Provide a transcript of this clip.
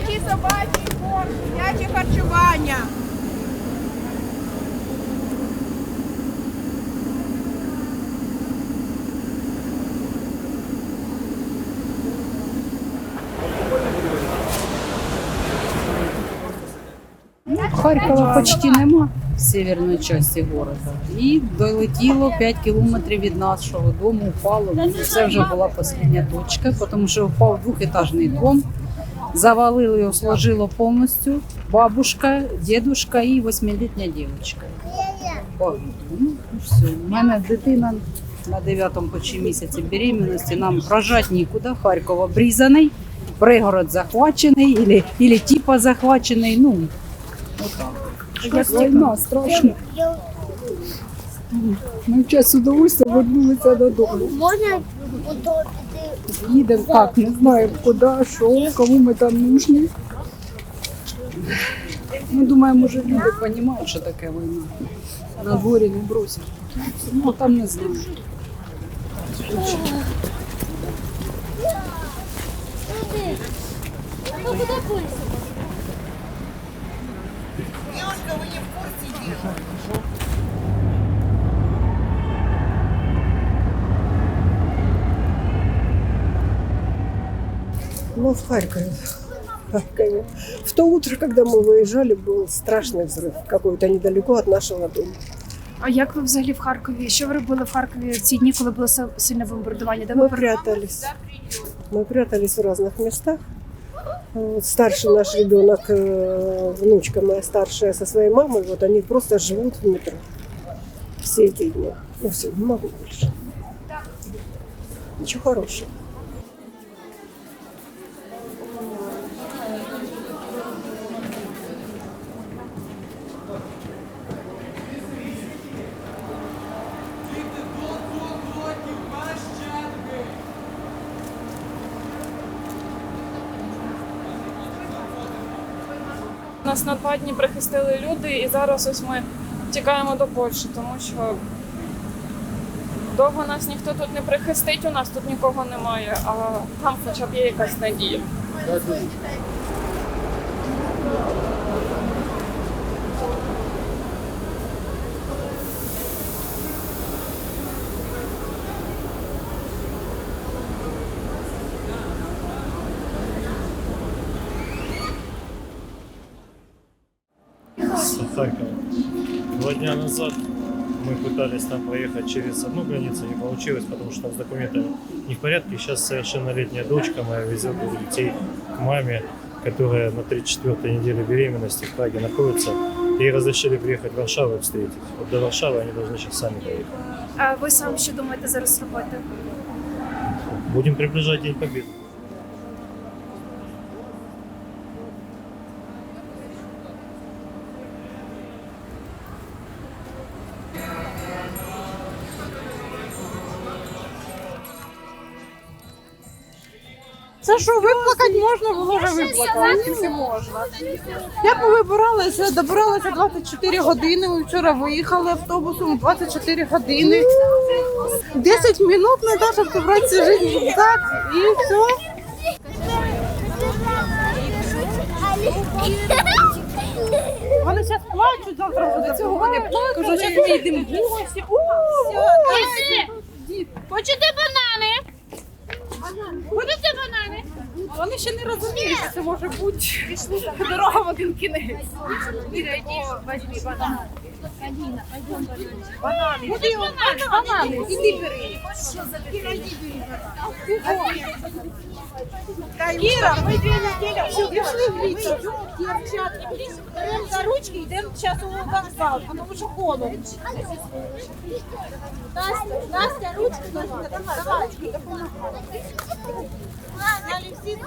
Дитячий собачий корм, дитяче харчування. Харкова почти нема в северної частини города. І долетіло 5 кілометрів від нашого дому, впало. Це вже була остання точка, тому що впав двохетажний дом. Завалили його, сложило повністю. Бабушка, дідушка і восьмилітня дівчинка. Ну, все. У мене дитина на 9-му почти місяці беременності. Нам рожати нікуди. Харков обрізаний, пригород захвачений, или, или типа захвачений. Ну, Як війна, страшно. Ми в час удовольствия вернулися додому. Можна Їдемо так, не знаємо куди, що, кому ми там нужні. Ми думаємо, може люди розуміють, що таке війна. На дворі не бросять. Ну там не знаю. Ну куди пульси? Ну, в Харькове. В Харькове. В то утро, когда мы выезжали, был страшный взрыв какой-то недалеко от нашего дома. А як ви взагалі в Харкові? Що ви робили в Харкові в ці дні, коли було си- сильне бомбардування? Де ви Мы пер- прятались. Мы прятались в разных местах. Вот старший наш ребенок, э, внучка моя старшая со своей мамой, вот они просто живут в метро все эти дни. Ну все, не могу больше. Ничего хорошего. Нас на два дні прихистили люди, і зараз ось ми тікаємо до Польщі, тому що довго нас ніхто тут не прихистить, у нас тут нікого немає, а там хоча б є якась надія. С Харькова. Два дня назад мы пытались там проехать через одну границу, не получилось, потому что там с документами не в порядке. Сейчас совершеннолетняя дочка моя везет детей к маме, которая на 34-й неделе беременности в Праге находится. Ей разрешили приехать в Варшаву и встретить. Вот до Варшавы они должны сейчас сами доехать. А ви сам що думаєте зараз робити? Будем приближать День Победы. Це що, виплакати можна, було вже виплакали, тільки можна. Як ми вибиралися, добиралися 24 години, ми вчора виїхали автобусом 24 години. 10 минут не те, щоб зібратися в рюкзак, і все. Вони зараз плачуть, завтра до цього вони плачуть. Зараз ми йдемо в гості. Хочете банани? Хочете банани? Вони ще не розуміють, що це може бути дорога в один кінець. Возьми банан. Куди банани? Іди бери. Кіра, ми дві неділі все пішли в літо. Дівчатки, беремо за ручки, йдемо зараз у вокзал, тому що холодно. Настя, Настя, ручку давай, давай, ручку допомагай. Взяли всі?